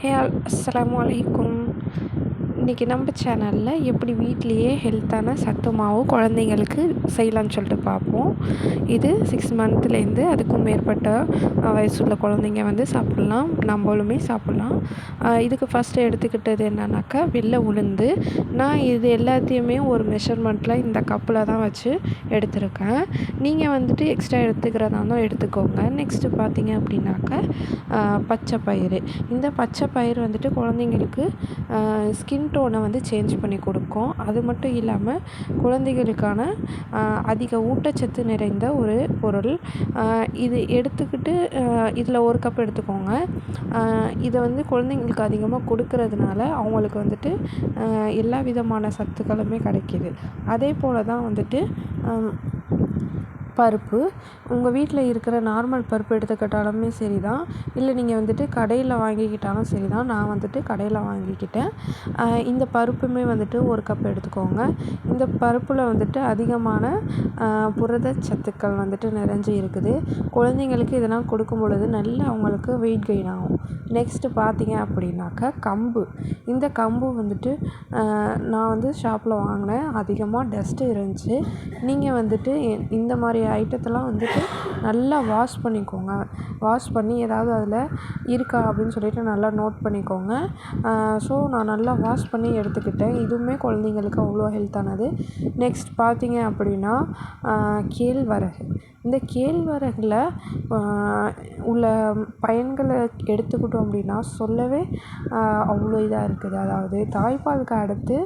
হ্যাঁ আসসালামু আলাইকুম। இன்றைக்கி நம்ம சேனலில் எப்படி வீட்லேயே ஹெல்த்தான சத்து மாவு குழந்தைங்களுக்கு செய்யலான்னு சொல்லிட்டு பார்ப்போம். இது சிக்ஸ் மந்த்லேருந்து அதுக்கும் மேற்பட்ட வயசுள்ள குழந்தைங்க வந்து சாப்பிட்லாம். நம்மளுமே சாப்பிட்லாம். இதுக்கு ஃபஸ்ட்டு எடுத்துக்கிட்டது என்னன்னாக்கா வெள்ளை உளுந்து. நான் இது எல்லாத்தையுமே ஒரு மெஷர்மெண்ட்டில் இந்த கப்பில் தான் வச்சு எடுத்திருக்கேன். நீங்கள் வந்துட்டு எக்ஸ்ட்ரா எடுத்துக்கிறதா இருந்தால் எடுத்துக்கோங்க. நெக்ஸ்ட்டு பார்த்தீங்க அப்படின்னாக்கா பச்சை பயிறு இந்த பச்சை பயிறு வந்துட்டு குழந்தைங்களுக்கு ஸ்கின் டோனை வந்து சேஞ்ச் பண்ணி கொடுக்கும். அது மட்டும் இல்லாமல் குழந்தைகளுக்கான அதிக ஊட்டச்சத்து நிறைந்த ஒரு பொருள். இது எடுத்துக்கிட்டு இதில் ஒரு கப் எடுத்துக்கோங்க. இதை வந்து குழந்தைங்களுக்கு அதிகமாக கொடுக்கறதுனால அவங்களுக்கு வந்துட்டு எல்லா விதமான சத்துக்களுமே கிடைக்கிது. அதே போல் தான் வந்துட்டு பருப்பு. உங்கள் வீட்டில் இருக்கிற நார்மல் பருப்பு எடுத்துக்கிட்டாலுமே சரி தான் இல்லை நீங்கள் வந்துட்டு கடையில் வாங்கிக்கிட்டாலும் சரி தான் நான் வந்துட்டு கடையில் வாங்கிக்கிட்டேன். இந்த பருப்புமே வந்துட்டு ஒரு கப் எடுத்துக்கோங்க. இந்த பருப்பில் வந்துட்டு அதிகமான புரத சத்துக்கள் வந்துட்டு நிறைஞ்சு இருக்குது. குழந்தைங்களுக்கு இதெல்லாம் கொடுக்கும் பொழுது நல்ல அவங்களுக்கு வெயிட் கெயின் ஆகும். நெக்ஸ்ட்டு பார்த்தீங்க அப்படின்னாக்கா கம்பு. இந்த கம்பு வந்துட்டு நான் வந்து ஷாப்பில் வாங்கினேன். அதிகமாக டஸ்ட்டு இருந்துச்சு. நீங்கள் வந்துட்டு இந்த மாதிரி ஐட்டத்தெல்லாம் வந்துட்டு நல்லா வாஷ் பண்ணிக்கோங்க. வாஷ் பண்ணி ஏதாவது அதில் இருக்கா அப்படின்னு சொல்லிட்டு நல்லா நோட் பண்ணிக்கோங்க. ஸோ நான் நல்லா வாஷ் பண்ணி எடுத்துக்கிட்டேன். இதுவுமே குழந்தைங்களுக்கு அவ்வளோ ஹெல்த்தானது நெக்ஸ்ட் பார்த்தீங்க அப்படின்னா கேழ்வரகு. இந்த கேழ்வரகில் உள்ள பயன்களை எடுத்துக்கிட்டோம் அப்படின்னா சொல்லவே அவ்வளோ இதாக இருக்குது. அதாவது தாய்ப்பாலுக்கு அடுத்து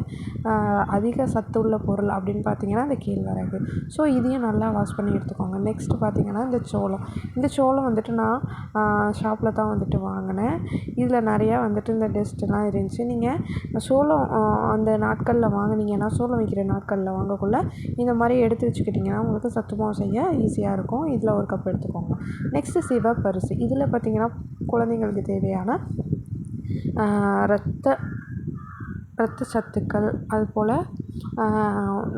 அதிக சத்து உள்ள பொருள் அப்படின்னு பார்த்தீங்கன்னா அந்த கேழ்வரகு. ஸோ இதையும் நல்லா வாஷ் பண்ணி எடுத்துக்கோங்க. நெக்ஸ்ட்டு பார்த்தீங்கன்னா இந்த சோளம். இந்த சோளம் வந்துட்டு நான் ஷாப்பில் தான் வந்துட்டு வாங்கினேன். இதில் நிறையா வந்துட்டு இந்த டஸ்ட்டெல்லாம் இருந்துச்சு. நீங்கள் சோளம் அந்த நாட்களில் வாங்கினீங்கன்னா சோளம் வைக்கிற நாட்களில் வாங்கக்குள்ள இந்த மாதிரி எடுத்து வச்சுக்கிட்டிங்கன்னா உங்களுக்கு சத்து மாவு செய்ய ஈஸியாக இருக்கும். இதில் ஒரு கப் எடுத்துக்கோங்க. நெக்ஸ்ட்டு சிவப்பரிசி இதில் பார்த்திங்கன்னா குழந்தைங்களுக்கு தேவையான ரத்த ரத்த சத்துக்கள் அதுபோல்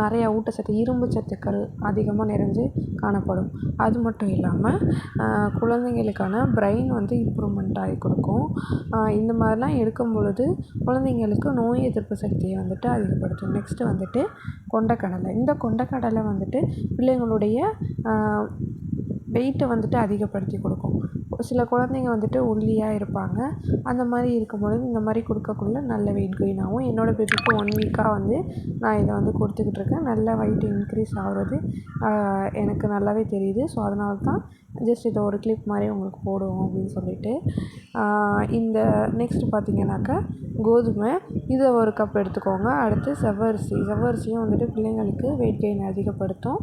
நிறையா ஊட்டச்சத்து இரும்பு சத்துக்கள் அதிகமாக நிறைஞ்சு காணப்படும். அது மட்டும் இல்லாமல் குழந்தைங்களுக்கான பிரெயின் வந்து இம்ப்ரூவ்மெண்ட் ஆகி கொடுக்கும். இந்த மாதிரிலாம் எடுக்கும் பொழுது குழந்தைங்களுக்கு நோய் எதிர்ப்பு சக்தியை வந்துட்டு அதிகப்படுத்தும். நெக்ஸ்ட்டு வந்துட்டு கொண்டக்கடலை. இந்த கொண்டக்கடலை வந்துட்டு பிள்ளைங்களுடைய வெயிட்டை வந்துட்டு அதிகப்படுத்தி கொடுக்கும். சில குழந்தைங்க வந்துட்டு ஒல்லியாக இருப்பாங்க. அந்த மாதிரி இருக்கும் பொழுது இந்த மாதிரி கொடுக்கக்குள்ள நல்ல வெயிட் கெயின் ஆகும். என்னோடய பேபிக்கு ஒன் வீக்காக வந்து நான் இதை வந்து கொடுத்துக்கிட்டு இருக்கேன். நல்ல வெயிட் இன்க்ரீஸ் ஆகிறது எனக்கு நல்லாவே தெரியுது. ஸோ அதனால தான் ஜஸ்ட் இதை ஒரு கிளிப் மாதிரி உங்களுக்கு போடுவோம் அப்படின்னு சொல்லிட்டு. இந்த நெக்ஸ்ட் பார்த்தீங்கன்னாக்கா கோதுமை இதை ஒரு கப் எடுத்துக்கோங்க. அடுத்து செவ்வரிசி. செவ்வரிசியும் வந்துட்டு பிள்ளைங்களுக்கு வெயிட் கெயின் அதிகப்படுத்தும்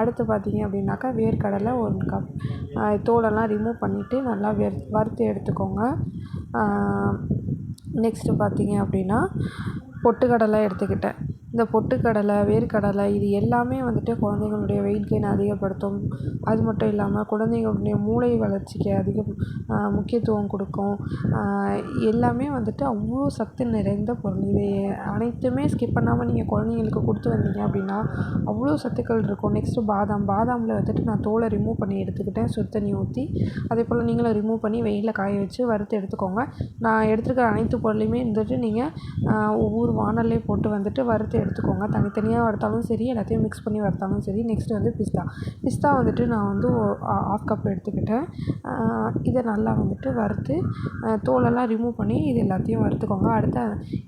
அடுத்து பார்த்தீங்க அப்படின்னாக்கா வேர்க்கடலை ஒன் கப் தோலெல்லாம் ரிமூவ் பண்ணிவிட்டு நல்லா வெர் வறுத்து எடுத்துக்கோங்க. நெக்ஸ்ட்டு பார்த்தீங்க அப்படின்னா பொட்டுக்கடலை எடுத்துக்கிட்டேன். இந்த பொட்டுக்கடலை வேர்க்கடலை இது எல்லாமே வந்துட்டு குழந்தைங்களுடைய வெயிட் கெயினை அதிகப்படுத்தும். அது மட்டும் இல்லாமல் குழந்தைங்களுடைய மூளை வளர்ச்சிக்கு அதிக முக்கியத்துவம் கொடுக்கும். எல்லாமே வந்துட்டு அவ்வளோ சத்து நிறைந்த பொருள். இது அனைத்துமே ஸ்கிப் பண்ணாமல் நீங்கள் குழந்தைங்களுக்கு கொடுத்து வந்தீங்க அப்படின்னா அவ்வளோ சத்துக்கள் இருக்கும். நெக்ஸ்ட்டு பாதாம். பாதாமில் வந்துட்டு நான் தோலை ரிமூவ் பண்ணி எடுத்துக்கிட்டேன். சுடு தண்ணி ஊற்றி அதே போல் நீங்களும் ரிமூவ் பண்ணி வெயிலில் காய வச்சு வறுத்து எடுத்துக்கோங்க. நான் எடுத்துருக்கிற அனைத்து பொருளையுமே வந்துட்டு நீங்கள் ஒவ்வொரு வானல்லையும் போட்டு வந்துட்டு வறுத்து எடுத்துக்கோங்க. தனித்தனியாக வறுத்தாலும் சரி எல்லாத்தையும் மிக்ஸ் பண்ணி வறுத்தாலும் சரி நெக்ஸ்ட்டு வந்து பிஸ்தா பிஸ்தா வந்துட்டு நான் வந்து ஆஃப் கப் எடுத்துக்கிட்டேன். இதை நல்லா வந்துட்டு வறுத்து தோலெல்லாம் ரிமூவ் பண்ணி இது எல்லாத்தையும் வறுத்துக்கோங்க. அடுத்து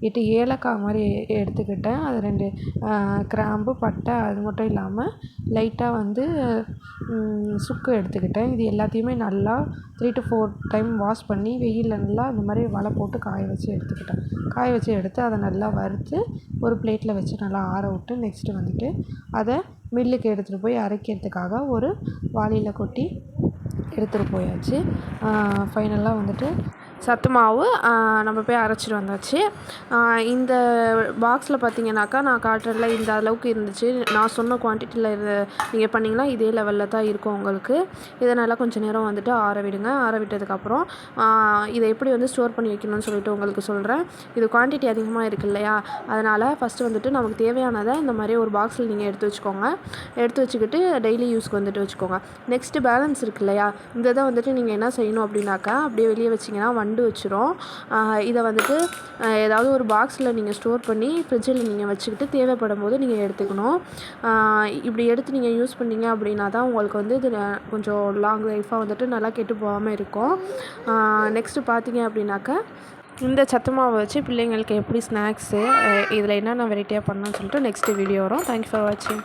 எட்டு ஏலக்காய் மாதிரி எடுத்துக்கிட்டேன். அது ரெண்டு கிராம்பு பட்டை அது மட்டும் இல்லாமல் லைட்டாக வந்து சுக்கு எடுத்துக்கிட்டேன். இது எல்லாத்தையுமே நல்லா three to four time wash பண்ணி வெயிலில் நல்லா இந்த மாதிரி வலை போட்டு காய வச்சு எடுத்துக்கிட்டேன். காய வச்சு எடுத்து அதை நல்லா வறுத்து ஒரு பிளேட்டில் வச்சு நல்லா ஆற விட்டு நெக்ஸ்ட்டு வந்துட்டு அதை மில்லுக்கு எடுத்துகிட்டு போய் அரைக்கிறதுக்காக ஒரு வாளியில் கொட்டி எடுத்துகிட்டு போயாச்சு. ஃபைனலாக வந்துட்டு சத்து மாவு நம்ம போய் அரைச்சிட்டு வந்தாச்சு. இந்த பாக்ஸில் பார்த்தீங்கன்னாக்கா நான் காட்டுறதுல இந்த அளவுக்கு இருந்துச்சு. நான் சொன்ன குவான்டிட்டியில் இரு நீங்கள் பண்ணிங்கன்னா இதே லெவலில் தான் இருக்கும் உங்களுக்கு. இதை நல்லா கொஞ்சம் நேரம் வந்துட்டு ஆற விடுங்க. ஆற விட்டதுக்கப்புறம் இதை எப்படி வந்து ஸ்டோர் பண்ணி வைக்கணும்னு சொல்லிட்டு உங்களுக்கு சொல்கிறேன் இது குவான்டிட்டி அதிகமாக இருக்குது இல்லையா? அதனால் ஃபஸ்ட்டு வந்துட்டு நமக்கு தேவையானதை இந்த மாதிரி ஒரு பாக்ஸில் நீங்கள் எடுத்து வச்சுக்கோங்க. எடுத்து வச்சுக்கிட்டு டெய்லி யூஸ்க்கு வந்துட்டு வச்சுக்கோங்க. நெக்ஸ்ட்டு பேலன்ஸ் இருக்கு இல்லையா? இந்த தான் வந்துட்டு நீங்கள் என்ன செய்யணும் அப்படின்னாக்கா அப்படியே வெளியே வச்சிங்கன்னா ஒன் கொண்டு வச்சிரும். இதை வந்துட்டு ஏதாவது ஒரு பாக்ஸில் நீங்கள் ஸ்டோர் பண்ணி ஃப்ரிட்ஜில் நீங்கள் வச்சுக்கிட்டு தேவைப்படும் போது நீங்கள் எடுத்துக்கணும் இப்படி எடுத்து நீங்கள் யூஸ் பண்ணீங்க அப்படின்னா தான் உங்களுக்கு வந்து இது கொஞ்சம் லாங் லைஃபாக வந்துட்டு நல்லா கெட்டு போகாமல் இருக்கும். நெக்ஸ்ட்டு பார்த்தீங்க அப்படின்னாக்கா இந்த சத்து மாவை வச்சு பிள்ளைங்களுக்கு எப்படி ஸ்நாக்ஸு இதில் என்னென்ன வெரைட்டியாக பண்ணலாம்னு சொல்லிட்டு நெக்ஸ்ட்டு வீடியோ வரும். தேங்க்யூ ஃபார் வாட்சிங்